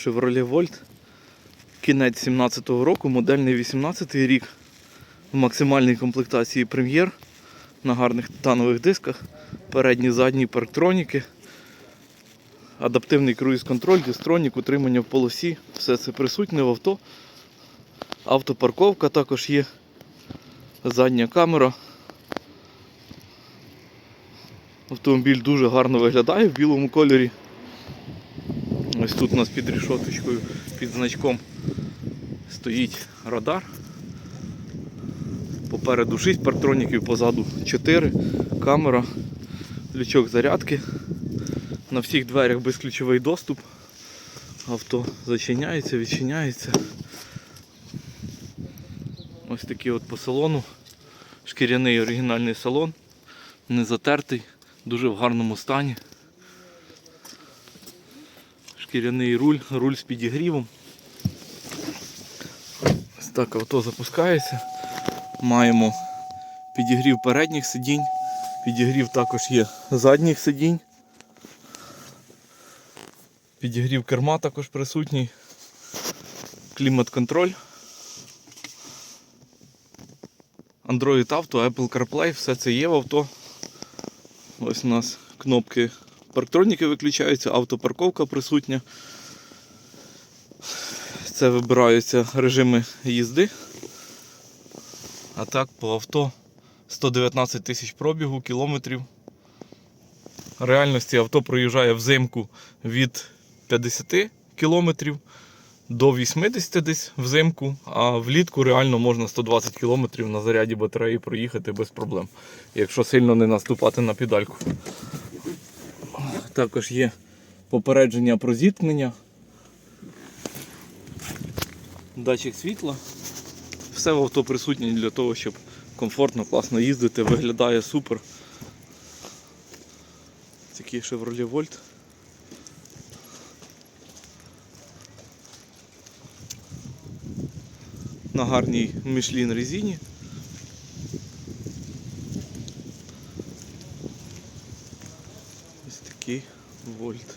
Chevrolet Volt. Кінець 17-го року, модельний 18-й рік. В максимальній комплектації прем'єр на гарних титанових дисках. Передні, задні парктроніки. Адаптивний круїз-контроль, дистронік, утримання в полосі. Все це присутнє в авто. Автопарковка також є. Задня камера. Автомобіль дуже гарно виглядає в білому кольорі. Ось тут у нас під рішоточкою, під значком стоїть радар. Попереду 6 парктроніків, позаду 4, камера, лючок зарядки. На всіх дверях безключовий доступ. Авто зачиняється, відчиняється. Ось такий от по салону. Шкіряний оригінальний салон, не затертий, дуже в гарному стані. Шкіряний руль, руль з підігрівом. Ось так авто запускається. Маємо підігрів передніх сидінь, підігрів також є задніх сидінь. Підігрів керма також присутній. Клімат-контроль. Android Auto, Apple CarPlay, все це є в авто. Ось у нас кнопки парктроніки виключаються, автопарковка присутня. Це вибираються режими їзди. А так по авто 119 тисяч пробігу, кілометрів. В реальності авто проїжджає взимку від 50 кілометрів до 80 десь взимку, а влітку реально можна 120 км на заряді батареї проїхати без проблем, якщо сильно не наступати на педальку. Також є попередження про зіткнення, датчик світла. Все в авто присутнє для того, щоб комфортно, класно їздити, виглядає супер. Такий Chevrolet Volt. на гарній Michelin резині. Ось вольт.